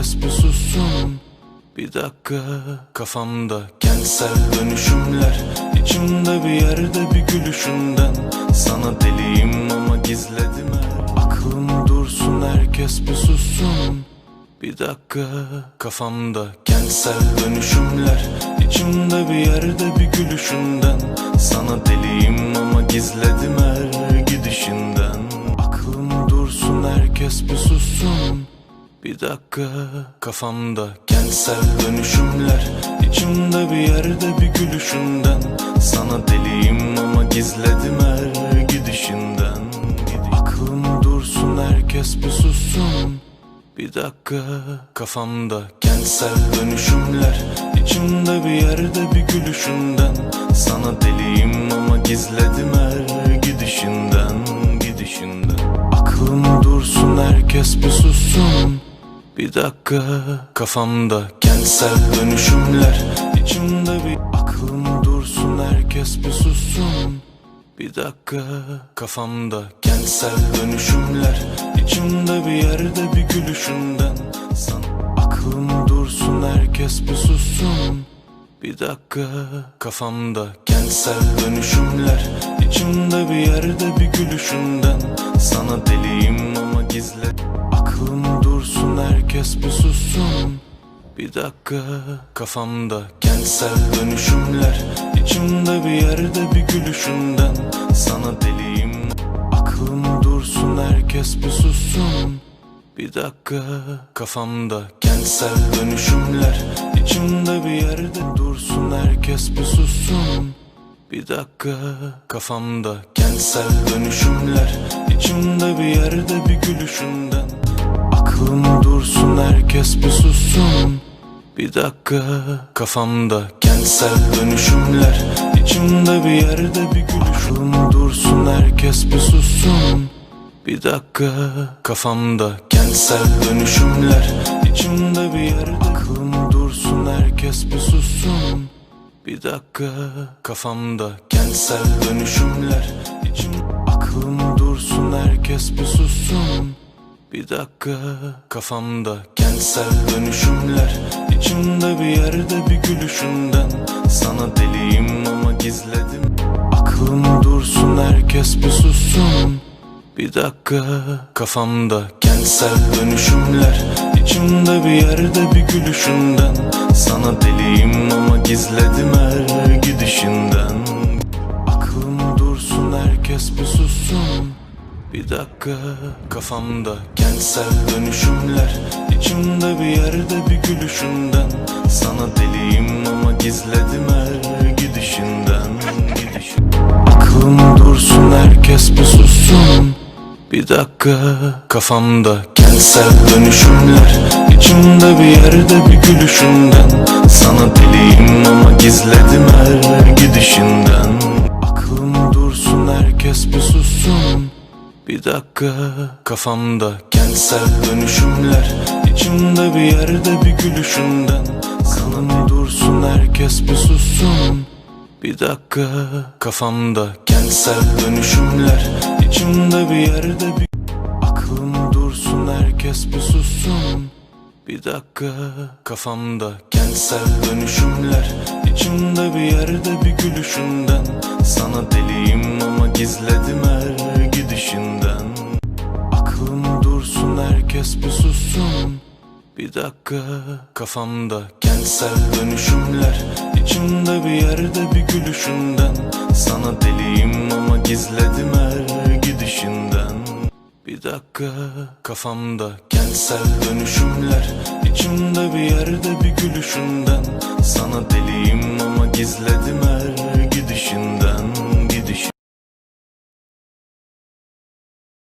herkes bir sussun Bir dakika. Kafamda kentsel dönüşümler İçimde bir yerde bir gülüşünden. Sana deliyim ama gizledim her. Aklım dursun herkes bir sussun bir dakika. Kafamda kentsel dönüşümler İçimde bir yerde bir gülüşünden. Sana deliyim ama Bir dakika. Kafamda kentsel dönüşümler İçimde bir yerde bir gülüşünden. Sana deliyim ama gizledim her gidişinden. Aklım dursun herkes bir sussun. Bir dakika. Kafamda kentsel dönüşümler İçimde bir yerde bir gülüşünden. Sana deliyim ama gizledim her gidişinden Gidişinden. Aklım dursun herkes bir sussun Bir dakika. Kafamda kentsel dönüşümler İçimde bir aklım dursun herkes bir sussun. Bir dakika. Kafamda kentsel dönüşümler İçimde bir yerde bir gülüşünden. Sana aklım dursun herkes bir sussun. Bir dakika. Kafamda kentsel dönüşümler İçimde bir yerde bir gülüşünden. Sana deliyim ama gizle. Aklım dursun herkes bir sussun. Bir dakika. Kafamda kentsel dönüşümler İçimde bir yerde bir gülüşünden Sana deliyim. Aklım dursun herkes bir sussun. Bir dakika. Kafamda kentsel dönüşümler İçimde bir yerde dursun herkes bir sussun. Bir dakika. Kafamda kentsel dönüşümler İçimde bir yerde bir gülüşünden Aklım dursun herkes bir sussun. Bir dakika. Kafamda kentsel dönüşümler İçimde bir yerde bir gülüşüm Aklım dursun herkes bir sussun. Bir dakika. Kafamda kentsel dönüşümler İçimde bir yerde. Aklım dursun herkes bir sussun. Bir dakika. Kafamda kentsel dönüşümler İçim aklım dursun herkes bir sussun Bir dakika. Kafamda kentsel dönüşümler İçimde bir yerde bir gülüşünden. Sana deliyim ama gizledim. Aklım dursun herkes bir sussun. Bir dakika. Kafamda kentsel dönüşümler İçimde bir yerde bir gülüşünden. Sana deliyim ama gizledim her gidişinden. Aklım dursun herkes bir sussun Bir dakika. Kafamda kentsel dönüşümler İçimde bir yerde bir gülüşünden. Sana deliyim ama gizledim her gidişinden Aklım dursun herkes bir sussun. Bir dakika. Kafamda kentsel dönüşümler İçimde bir yerde bir gülüşünden. Sana deliyim ama gizledim dakika. Kafamda kentsel dönüşümler İçimde bir yerde bir gülüşünden. Sana dursun herkes bir sussun. Bir dakika. Kafamda kentsel dönüşümler İçimde bir yerde bir Aklım dursun herkes bir sussun. Bir dakika. Kafamda kentsel dönüşümler İçimde bir yerde bir gülüşünden. Sana deliyim ama gizledim her herkes bir sussun. Bir dakika. Kafamda kentsel dönüşümler İçimde bir yerde bir gülüşünden. Sana deliyim ama gizledim her gidişinden. Bir dakika. Kafamda kentsel dönüşümler İçimde bir yerde bir gülüşünden. Sana deliyim ama gizledim her gidişinden